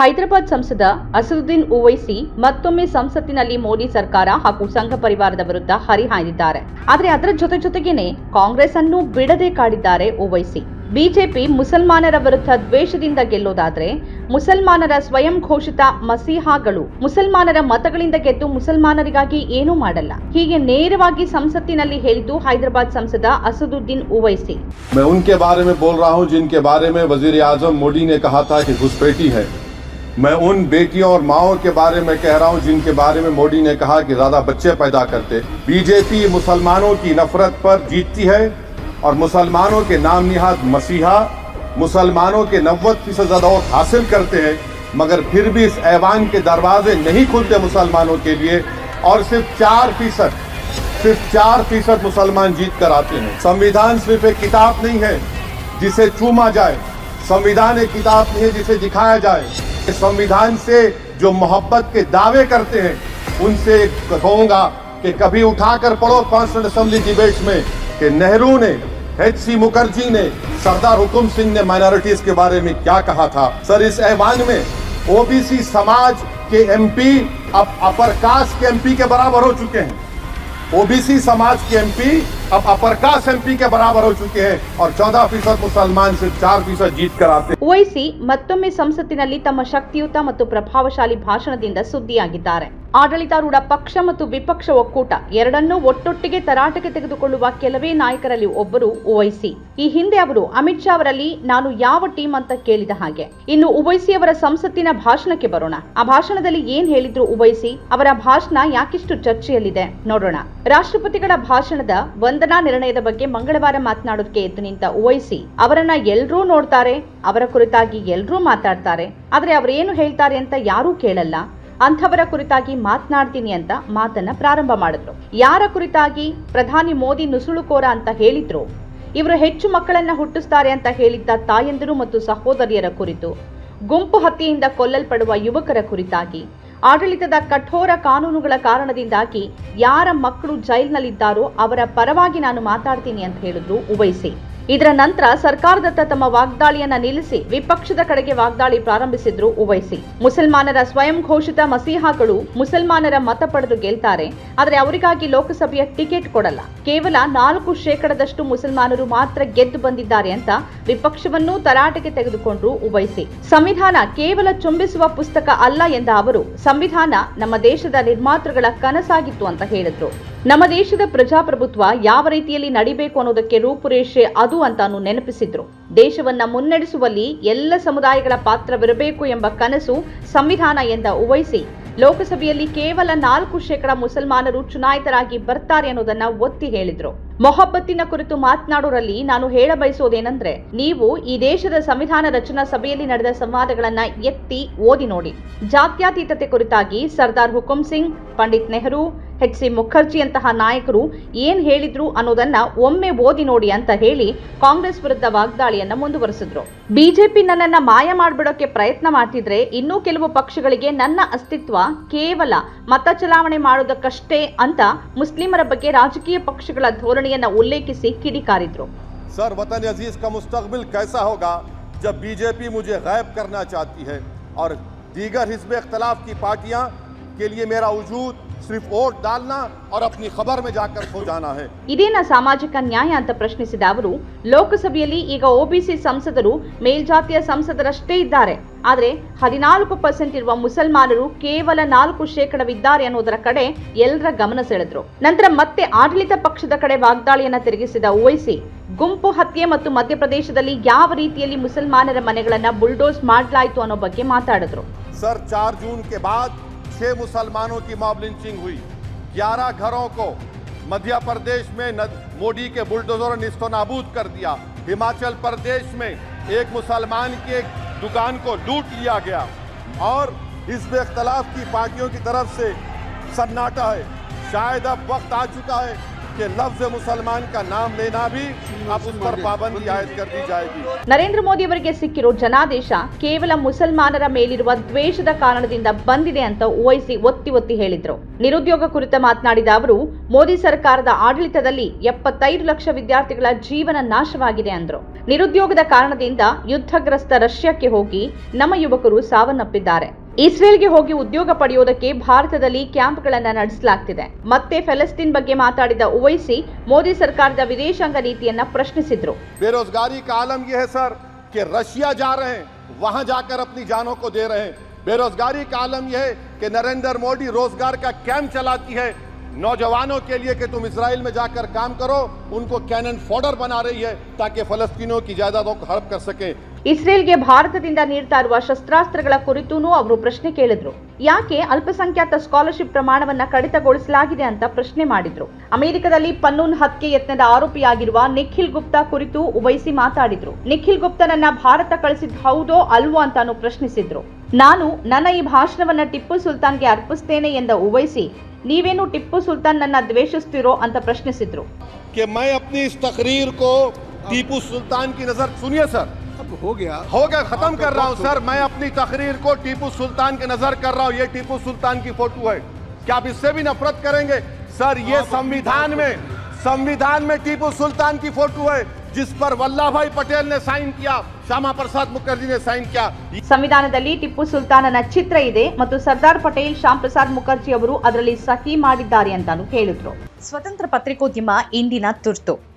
ಹೈದರಾಬಾದ್ ಸಂಸದ ಅಸದುದ್ದೀನ್ ಓವೈಸಿ ಮತ್ತೊಮ್ಮೆ ಸಂಸತ್ತಿನಲ್ಲಿ ಮೋದಿ ಸರ್ಕಾರ ಹಾಗೂ ಸಂಘ ಪರಿವಾರದ ವಿರುದ್ಧ ಹರಿಹಾಯ್ದಿದ್ದಾರೆ ಆದರೆ ಅದರ ಜೊತೆ ಜೊತೆಗೇನೆ ಕಾಂಗ್ರೆಸ್ ಅನ್ನು ಬಿಡದೆ ಕಾಡಿದ್ದಾರೆ ಓವೈಸಿ ಬಿಜೆಪಿ ಮುಸಲ್ಮಾನರ ವಿರುದ್ಧ ದ್ವೇಷದಿಂದ ಗೆಲ್ಲೋದಾದ್ರೆ ಮುಸಲ್ಮಾನರ ಸ್ವಯಂ ಘೋಷಿತ ಮಸೀಹಾಗಳು ಮುಸಲ್ಮಾನರ ಮತಗಳಿಂದ ಗೆದ್ದು ಮುಸಲ್ಮಾನರಿಗಾಗಿ ಏನೂ ಮಾಡಲ್ಲ ಹೀಗೆ ನೇರವಾಗಿ ಸಂಸತ್ತಿನಲ್ಲಿ ಹೇಳಿದ್ದು ಹೈದರಾಬಾದ್ ಸಂಸದ ಅಸದುದ್ದೀನ್ ಓವೈಸಿ मैं उनके बारे में बोल रहा हूं जिनके बारे में वजीर आजम मोदी ने कहा था कि घुसपैठी है मैं उन बेटियों और माओं के बारे में कह रहा हूँ जिनके बारे में मोदी ने कहा कि ज़्यादा बच्चे पैदा करते। बीजेपी मुसलमानों की नफरत पर जीतती है और मुसलमानों के नाम निहाद मसीहा, मुसलमानों के नब्बे फ़ीसद वोट हासिल करते हैं, मगर फिर भी इस ऐवान के दरवाजे नहीं खुलते मुसलमानों के लिए और सिर्फ़ चार फ़ीसद, सिर्फ़ चार फ़ीसद मुसलमान जीत कर आते हैं। संविधान सिर्फ़ एक किताब नहीं है जिसे चूमा जाए। संविधान एक किताब नहीं है जिसे दिखाया जाए। संविधान से जो मोहब्बत के दावे करते हैं, उनसे कहूँगा कि कभी उठाकर पढ़ो कॉन्स्टिट्यूंट असेंबली डिबेट में कि नेहरू ने एच सी मुखर्जी ने, सरदार हुकुम सिंह ने माइनॉरिटीज के बारे में क्या कहा था। सर, इस ऐवान में ओबीसी समाज के एमपी अब अपर कास्ट के एमपी के बराबर हो चुके हैं। ओबीसी समाज के एमपी अब अपर कास्ट एमपी के बराबर हो चुके हैं और 14 फीसद मुसलमान सिर्फ चार फीसद जीत कर आते हैं ಓವೈಸಿ ಮತ್ತೊಮ್ಮೆ ಸಂಸತ್ತಿನಲ್ಲಿ ತಮ್ಮ ಶಕ್ತಿಯುತ ಮತ್ತು ಪ್ರಭಾವಶಾಲಿ ಭಾಷಣದಿಂದ ಸುದ್ದಿಯಾಗಿದ್ದಾರೆ ಆಡಳಿತಾರೂಢ ಪಕ್ಷ ಮತ್ತು ವಿಪಕ್ಷ ಒಕ್ಕೂಟ ಎರಡನ್ನೂ ಒಟ್ಟೊಟ್ಟಿಗೆ ತರಾಟೆಗೆ ತೆಗೆದುಕೊಳ್ಳುವ ಕೆಲವೇ ನಾಯಕರಲ್ಲಿ ಒಬ್ಬರು ಓವೈಸಿ ಈ ಹಿಂದೆ ಅವರು ಅಮಿತ್ ಶಾ ಅವರಲ್ಲಿ ನಾನು ಯಾವ ಟೀಮ್ ಅಂತ ಕೇಳಿದ ಹಾಗೆ. ಇನ್ನು ಉವೈಸಿ ಅವರ ಸಂಸತ್ತಿನ ಭಾಷಣಕ್ಕೆ ಬರೋಣ. ಆ ಭಾಷಣದಲ್ಲಿ ಏನ್ ಹೇಳಿದ್ರು ಉವೈಸಿ ಅವರ ಭಾಷಣ ಯಾಕಿಷ್ಟು ಚರ್ಚೆಯಲ್ಲಿದೆ? ನೋಡೋಣ. ರಾಷ್ಟ್ರಪತಿಗಳ ಭಾಷಣದ ವಂದನಾ ನಿರ್ಣಯದ ಬಗ್ಗೆ ಮಂಗಳವಾರ ಮಾತನಾಡೋದಕ್ಕೆ ಎದ್ದು ನಿಂತ ಉವೈಸಿ ಅವರನ್ನ ಎಲ್ರೂ ನೋಡ್ತಾರೆ, ಅವರ ಕುರಿತಾಗಿ ಎಲ್ರೂ ಮಾತಾಡ್ತಾರೆ, ಆದ್ರೆ ಅವರೇನು ಹೇಳ್ತಾರೆ ಅಂತ ಯಾರೂ ಕೇಳಲ್ಲ. ಅಂಥವರ ಕುರಿತಾಗಿ ಮಾತನಾಡ್ತೀನಿ ಅಂತ ಮಾತನ್ನ ಪ್ರಾರಂಭ ಮಾಡಿದ್ರು. ಯಾರ ಕುರಿತಾಗಿ ಪ್ರಧಾನಿ ಮೋದಿ ನುಸುಳುಕೋರ ಅಂತ ಹೇಳಿದ್ರು? ಇವರು ಹೆಚ್ಚು ಮಕ್ಕಳನ್ನ ಹುಟ್ಟಿಸ್ತಾರೆ ಅಂತ ಹೇಳಿದ್ದ ತಾಯಂದಿರು ಮತ್ತು ಸಹೋದರಿಯರ ಕುರಿತು, ಗುಂಪು ಹತ್ಯೆಯಿಂದ ಕೊಲ್ಲಲ್ಪಡುವ ಯುವಕರ ಕುರಿತಾಗಿ, ಆಡಳಿತದ ಕಠೋರ ಕಾನೂನುಗಳ ಕಾರಣದಿಂದಾಗಿ ಯಾರ ಮಕ್ಕಳು ಜೈಲ್ನಲ್ಲಿದ್ದಾರೋ ಅವರ ಪರವಾಗಿ ನಾನು ಮಾತಾಡ್ತೀನಿ ಅಂತ ಹೇಳಿದ್ರು ಉವೈಸಿ. ಇದರ ನಂತರ ಸರ್ಕಾರದತ್ತ ತಮ್ಮ ವಾಗ್ದಾಳಿಯನ್ನ ನಿಲ್ಲಿಸಿ ವಿಪಕ್ಷದ ಕಡೆಗೆ ವಾಗ್ದಾಳಿ ಪ್ರಾರಂಭಿಸಿದ್ರು ಉವೈಸಿ. ಮುಸಲ್ಮಾನರ ಸ್ವಯಂ ಘೋಷಿತ ಮಸೀಹಾಗಳು ಮುಸಲ್ಮಾನರ ಮತ ಪಡೆದು ಗೆಲ್ತಾರೆ. ಆದರೆ ಅವರಿಗಾಗಿ ಲೋಕಸಭೆಯ ಟಿಕೆಟ್ ಕೊಡಲ್ಲ. ಕೇವಲ ನಾಲ್ಕು ಶೇಕಡದಷ್ಟು ಮುಸಲ್ಮಾನರು ಮಾತ್ರ ಗೆದ್ದು ಬಂದಿದ್ದಾರೆ ಅಂತ ವಿಪಕ್ಷವನ್ನೂ ತರಾಟೆಗೆ ತೆಗೆದುಕೊಂಡ್ರು ಉವೈಸಿ. ಸಂವಿಧಾನ ಕೇವಲ ಚುಂಬಿಸುವ ಪುಸ್ತಕ ಅಲ್ಲ ಎಂದ ಅವರು, ಸಂವಿಧಾನ ನಮ್ಮ ದೇಶದ ನಿರ್ಮಾತೃಗಳ ಕನಸಾಗಿತ್ತು ಅಂತ ಹೇಳಿದ್ರು. ನಮ್ಮ ದೇಶದ ಪ್ರಜಾಪ್ರಭುತ್ವ ಯಾವ ರೀತಿಯಲ್ಲಿ ನಡಿಬೇಕು ಅನ್ನೋದಕ್ಕೆ ರೂಪುರೇಷೆ ಅದು ಅಂತಾನು ನೆನಪಿಸಿದ್ರು. ದೇಶವನ್ನ ಮುನ್ನಡೆಸುವಲ್ಲಿ ಎಲ್ಲ ಸಮುದಾಯಗಳ ಪಾತ್ರವಿರಬೇಕು ಎಂಬ ಕನಸು ಸಂವಿಧಾನ ಎಂದ ಉವೈಸಿ. ಲೋಕಸಭೆಯಲ್ಲಿ ಕೇವಲ ನಾಲ್ಕು ಶೇಕಡ ಮುಸಲ್ಮಾನರು ಚುನಾಯಿತರಾಗಿ ಬರ್ತಾರೆ ಅನ್ನೋದನ್ನ ಒತ್ತಿ ಹೇಳಿದ್ರು. ಮೊಹಬ್ಬತ್ತಿನ ಕುರಿತು ಮಾತನಾಡೋರಲ್ಲಿ ನಾನು ಹೇಳ ಬಯಸೋದೇನೆಂದ್ರೆ ನೀವು ಈ ದೇಶದ ಸಂವಿಧಾನ ರಚನಾ ಸಭೆಯಲ್ಲಿ ನಡೆದ ಸಂವಾದಗಳನ್ನ ಎತ್ತಿ ಓದಿ ನೋಡಿ. ಜಾತ್ಯಾತೀತತೆ ಕುರಿತಾಗಿ ಸರ್ದಾರ್ ಹುಕುಂ ಸಿಂಗ್, ಪಂಡಿತ್ ನೆಹರು ಎಚ್ ಸಿ ಮುಖರ್ಜಿಯಂತಹ ನಾಯಕರು ಏನ್ ಹೇಳಿದ್ರು ಅನ್ನೋದನ್ನ ಒಮ್ಮೆ ಓದಿ ನೋಡಿ ಅಂತ ಹೇಳಿ ಕಾಂಗ್ರೆಸ್ ವಿರುದ್ಧ ವಾಗ್ದಾಳಿಯನ್ನ ಮುಂದುವರೆಸಿದ್ರು ಬಿಜೆಪಿ ನನ್ನನ್ನ ಮಾಯ ಮಾಡ್ಬಿಡೋಕೆ ಪ್ರಯತ್ನ ಮಾಡ್ತಿದ್ರೆ ಇನ್ನೂ ಕೆಲವು ಪಕ್ಷಗಳಿಗೆ ನನ್ನ ಅಸ್ತಿತ್ವ ಕೇವಲ ಮತ ಚಲಾವಣೆ ಮಾಡೋದಕ್ಕಷ್ಟೇ ಅಂತ ಮುಸ್ಲಿಮರ ಬಗ್ಗೆ ರಾಜಕೀಯ ಪಕ್ಷಗಳ ಧೋರಣೆಯನ್ನ ಉಲ್ಲೇಖಿಸಿ ಕಿಡಿಕಾರಿದ್ರು सर वतन अजीज का मुस्तकबिल कैसा होगा जब बीजेपी मुझे गायब करना चाहती है और दीगर हिजब इख्तलाफ की पार्टियां के लिए मेरा वजूद ಸಿರ್ಫ್ ವೋಟ್ ಡಾಲ್ನ ಅಪ್ನಿ ಖಬರ್ ಮೇ ಜಾಕರ್ ಸೋ ಜಾನಾ ಹೈ ಇದೇನ ಸಾಮಾಜಿಕ ನ್ಯಾಯ ಅಂತ ಪ್ರಶ್ನಿಸಿದ ಅವರು ಲೋಕಸಭೆಯಲ್ಲಿ ಈಗ ಒಬಿಸಿ ಸಂಸದರು ಮೇಲ್ಜಾತಿಯ ಸಂಸದರಷ್ಟೇ ಇದ್ದಾರೆ. ಆದರೆ ಹದಿನಾಲ್ಕು ಪರ್ಸೆಂಟ್ ಇರುವ ಮುಸಲ್ಮಾನರು ಕೇವಲ ನಾಲ್ಕು ಶೇಕಡವಿದ್ದಾರೆ ಅನ್ನೋದರ ಕಡೆ ಎಲ್ಲರ ಗಮನ ಸೆಳೆದ್ರು. ನಂತರ ಮತ್ತೆ ಆಡಳಿತ ಪಕ್ಷದ ಕಡೆ ವಾಗ್ದಾಳಿಯನ್ನು ತಿರುಗಿಸಿದ ಓವೈಸಿ ಗುಂಪು ಹತ್ಯೆ ಮತ್ತು ಮಧ್ಯಪ್ರದೇಶದಲ್ಲಿ ಯಾವ ರೀತಿಯಲ್ಲಿ ಮುಸಲ್ಮಾನರ ಮನೆಗಳನ್ನು ಬುಲ್ಡೋಸ್ ಮಾಡಲಾಯಿತು ಅನ್ನೋ ಬಗ್ಗೆ ಮಾತಾಡಿದ್ರು. ಸರ್ ಚಾರ್ ಜೂನ್ ಕೆ छह मुसलमानों की मॉब लिंचिंग हुई। ग्यारह घरों को मध्य प्रदेश में मोदी के बुलडोजर ने नाबूद कर दिया। हिमाचल प्रदेश में एक मुसलमान के दुकान को लूट लिया गया। और इस बेख्तलाफ की पार्टियों की तरफ़ से सन्नाटा है। शायद अब वक्त आ चुका है कि लफ्ज मुसलमान का नाम लेना भी अब उस पर पाबंदी आयद कर दी जाएगी ನರೇಂದ್ರ ಮೋದಿ ಅವರಿಗೆ ಸಿಕ್ಕಿರೋ ಜನಾದೇಶ ಕೇವಲ ಮುಸಲ್ಮಾನರ ಮೇಲಿರುವ ದ್ವೇಷದ ಕಾರಣದಿಂದ ಬಂದಿದೆ ಅಂತ ಓವೈಸಿ ಒತ್ತಿ ಒತ್ತಿ ಹೇಳಿದ್ರು ನಿರುದ್ಯೋಗ ಕುರಿತ ಮಾತನಾಡಿದ ಅವರು ಮೋದಿ ಸರ್ಕಾರದ ಆಡಳಿತದಲ್ಲಿ ಎಪ್ಪತ್ತೈದು ಲಕ್ಷ ವಿದ್ಯಾರ್ಥಿಗಳ ಜೀವನ ನಾಶವಾಗಿದೆ ಅಂದ್ರು ನಿರುದ್ಯೋಗದ ಕಾರಣದಿಂದ ಯುದ್ಧಗ್ರಸ್ತ ರಷ್ಯಾಕ್ಕೆ ಹೋಗಿ ನಮ್ಮ ಯುವಕರು ಸಾವನ್ನಪ್ಪಿದ್ದಾರೆ ಇಸ್ರೇಲ್ಗೆ ಹೋಗಿ ಉದ್ಯೋಗ ಪಡೆಯೋದಕ್ಕೆ ಭಾರತದಲ್ಲಿ ಕ್ಯಾಂಪ್ಗಳನ್ನ ನಡೆಸಲಾಗ್ತಿದೆ ಮತ್ತೆ ಫೆಲಸ್ತೀನ್ ಬಗ್ಗೆ ಮಾತಾಡಿದ ಓವೈಸಿ ಮೋದಿ ಸರ್ಕಾರದ ವಿದೇಶಾಂಗ ನೀತಿಯನ್ನ ಪ್ರಶ್ನಿಸಿದ್ರು बेरोजगारी का आलम यह है सर कि रशिया जा रहे हैं वहां जाकर अपनी जानों को दे रहे हैं बेरोजगारी का आलम यह है कि नरेंद्र मोदी रोजगार का कैंप चलाती है नौजवानों के लिए कि तुम इसराइल में जाकर काम करो उनको कैनन फॉडर बना रही है ताकि फलस्तीनियों की जायदादों को हड़प कर सके ಇಸ್ರೇಲ್ಗೆ ಭಾರತದಿಂದ ನೀಡ್ತಾ ಇರುವ ಶಸ್ತ್ರಾಸ್ತ್ರಗಳ ಕುರಿತೂ ಅವರು ಪ್ರಶ್ನೆ ಕೇಳಿದ್ರು. ಯಾಕೆ ಅಲ್ಪಸಂಖ್ಯಾತ ಸ್ಕಾಲರ್ಶಿಪ್ ಪ್ರಮಾಣವನ್ನ ಕಡಿತಗೊಳಿಸಲಾಗಿದೆ ಅಂತ ಪ್ರಶ್ನೆ ಮಾಡಿದ್ರು. ಅಮೆರಿಕದಲ್ಲಿ ಪನ್ನೂನ್ ಹತ್ಯೆ ಯತ್ನದ ಆರೋಪಿಯಾಗಿರುವ ನಿಖಿಲ್ ಗುಪ್ತಾ ಕುರಿತು ವಹಿಸಿ ಮಾತಾಡಿದ್ರು. ನಿಖಿಲ್ ಗುಪ್ತನನ್ನ ಭಾರತ ಕಳಿಸಿದ್ ಹೌದೋ ಅಲ್ವೋ ಅಂತಾನು ಪ್ರಶ್ನಿಸಿದ್ರು. ನಾನು ನನ್ನ ಈ ಭಾಷಣವನ್ನ ಟಿಪ್ಪು ಸುಲ್ತಾನ್ಗೆ ಅರ್ಪಿಸ್ತೇನೆ ಎಂದ ಉವೈಸಿ ನೀವೇನು ಟಿಪ್ಪು ಸುಲ್ತಾನ್ ನನ್ನ ದ್ವೇಷಿಸ್ತಿರೋ ಅಂತ ಪ್ರಶ್ನಿಸಿದ್ರು. ಟಿಪ್ಪು ಸುಲ್ತಾನ್ ಸುನಿಯ ಸರ್ टीपू सुल्तान की नजर सुनिए सर अब हो गया हो गया खत्म कर रहा हूं सर मैं अपनी तकरीर को टीपू सुल्तान के नजर कर रहा हूं ये टीपू सुल्तान की फोटो है क्या आप इससे भी नफरत करेंगे सर ये संविधान में संविधान में टीपू सुल्तान की फोटो है जिस पर वल्लभ भाई पटेल ने साइन किया श्यामा प्रसाद मुखर्जी ने साइन किया ಸಂವಿಧಾನದಲ್ಲಿ ಟಿಪ್ಪು ಸುಲ್ತಾನನ ಚಿತ್ರ ಇದೆ ಮತ್ತು ಸರ್ದಾರ್ ಪಟೇಲ್ ಶ್ಯಾಮ್ ಪ್ರಸಾದ್ ಮುಖರ್ಜಿ ಅವರು ಅದರಲ್ಲಿ ಸಹಿ ಮಾಡಿದ್ದಾರೆ ಅಂತಾನು ಹೇಳಿದ್ರು ಸ್ವತಂತ್ರ ಪತ್ರಿಕೋದ್ಯಮ ಇಂದಿನ ತುರ್ತು